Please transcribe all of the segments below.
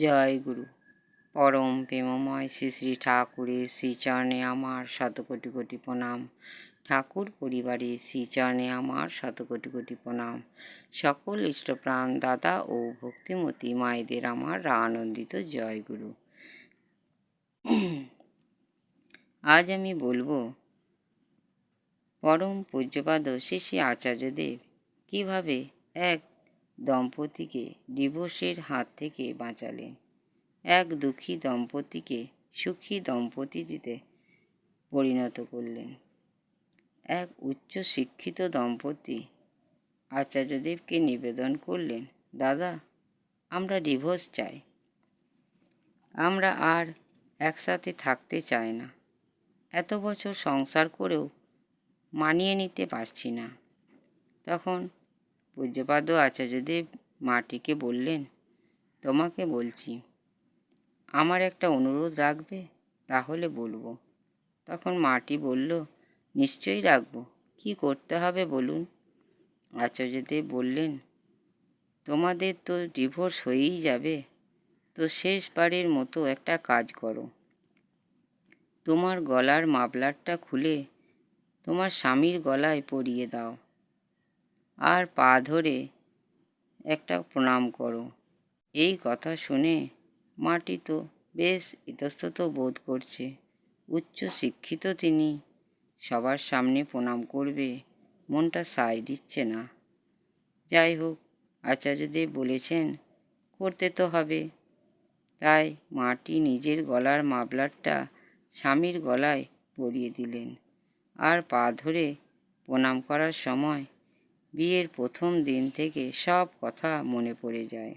জয় গুরু। পরম প্রেমময় শ্রী শ্রী ঠাকুরের শ্রীচরণে আমার শত কোটি কোটি প্রণাম। ঠাকুর পরিবারের শ্রীচরণে আমার শত কোটি কোটি প্রণাম। সকল ইষ্টপ্রাণ দাদা ও ভক্তিমতী মায়েদের আমার আনন্দিত জয় গুরু। আজ আমি বলব, পরম পূজ্যপাদ শ্রী আচার্যদেব কীভাবে এক দম্পতিকে ডিভোর্সের হাত থেকে বাঁচালেন এক দুঃখী দম্পতিকে সুখী দম্পতিতে পরিণত করলেন। এক উচ্চ শিক্ষিত দম্পতি আচার্যদেবকে নিবেদন করলেন, দাদা, আমরা ডিভোর্স চাই। আমরা আর একসাথে থাকতে চাই না। এত বছর সংসার করেও মানিয়ে নিতে পারছি না। তখন পূজ্যপাদ আচার্যদেব মাটিকে বললেন, তোমাকে বলছি, আমার একটা অনুরোধ রাখবে, তাহলে বলব। তখন মাটি বলল, নিশ্চয়ই রাখব। কি করতে হবে বলুন? আচার্যদেব বললেন, তোমাদের তো ডিভোর্স হয়েই যাবে, তো শেষবারের মতো একটা কাজ করো। তোমার গলার মাফলারটা খুলে তোমার স্বামীর গলায় পরিয়ে দাও। আর পা ধরে একটা প্রণাম করো। এই কথা শুনে মাটি তো বেশ ইতস্তত বোধ করছে। উচ্চ শিক্ষিত তিনি সবার সামনে প্রণাম করবে, মনটা সায় দিচ্ছে না। যাই হোক, আচার্যদেব বলেছেন, করতে তো হবে। তাই মাটি নিজের গলার মাবলারটা স্বামীর গলায় পরিয়ে দিলেন। আর পা ধরে প্রণাম করার সময় বিয়ের প্রথম দিন থেকে সব কথা মনে পড়ে যায়।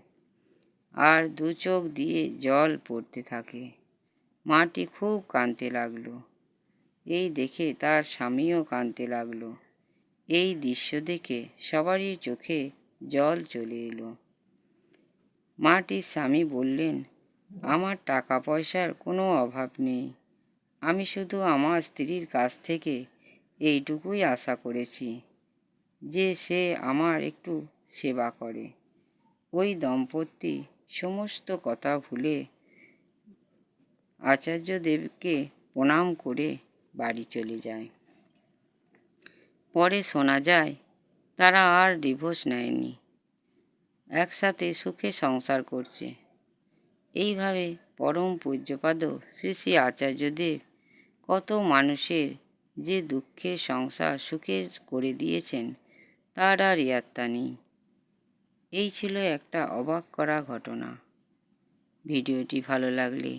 আর দু চোখ দিয়ে জল পড়তে থাকে। মাটি খুব কাঁদতে লাগল। এই দেখে তার স্বামীও কাঁদতে লাগল। এই দৃশ্য দেখে সবারই চোখে জল চলে এলো। মাটির স্বামী বললেন, আমার টাকা পয়সার কোনো অভাব নেই। আমি শুধু আমার স্ত্রীর কাছ থেকে এইটুকুই আশা করেছি। যে সে আমার একটু সেবা করে। ওই দম্পতি সমস্ত কথা ভুলে আচার্যদেবকে প্রণাম করে বাড়ি চলে যায়। পরে শোনা যায়, তারা আর ডিভোর্স নেয়নি। একসাথে সুখে সংসার করছে। এইভাবে পরম পূজ্যপাদ শ্রী শ্রী আচার্যদেব কত মানুষের যে দুঃখের সংসার সুখের করে দিয়েছেন তার আর ইয়াত্তা নেই এই ছিল একটা অবাক করা ঘটনা। ভিডিওটি ভালো লাগলে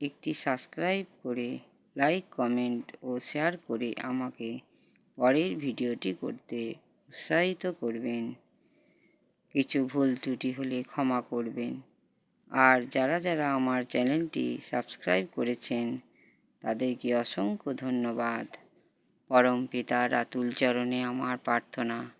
একটি সাবস্ক্রাইব করে, লাইক, কমেন্ট ও শেয়ার করে আমাকে পরের ভিডিওটি করতে উৎসাহিত করবেন। কিছু ভুল ত্রুটি হলে ক্ষমা করবেন। আর যারা যারা আমার চ্যানেলটি সাবস্ক্রাইব করেছেন, তাদেরকে অসংখ্য ধন্যবাদ। পরম পিতার আতুল চরণে আমার প্রার্থনা।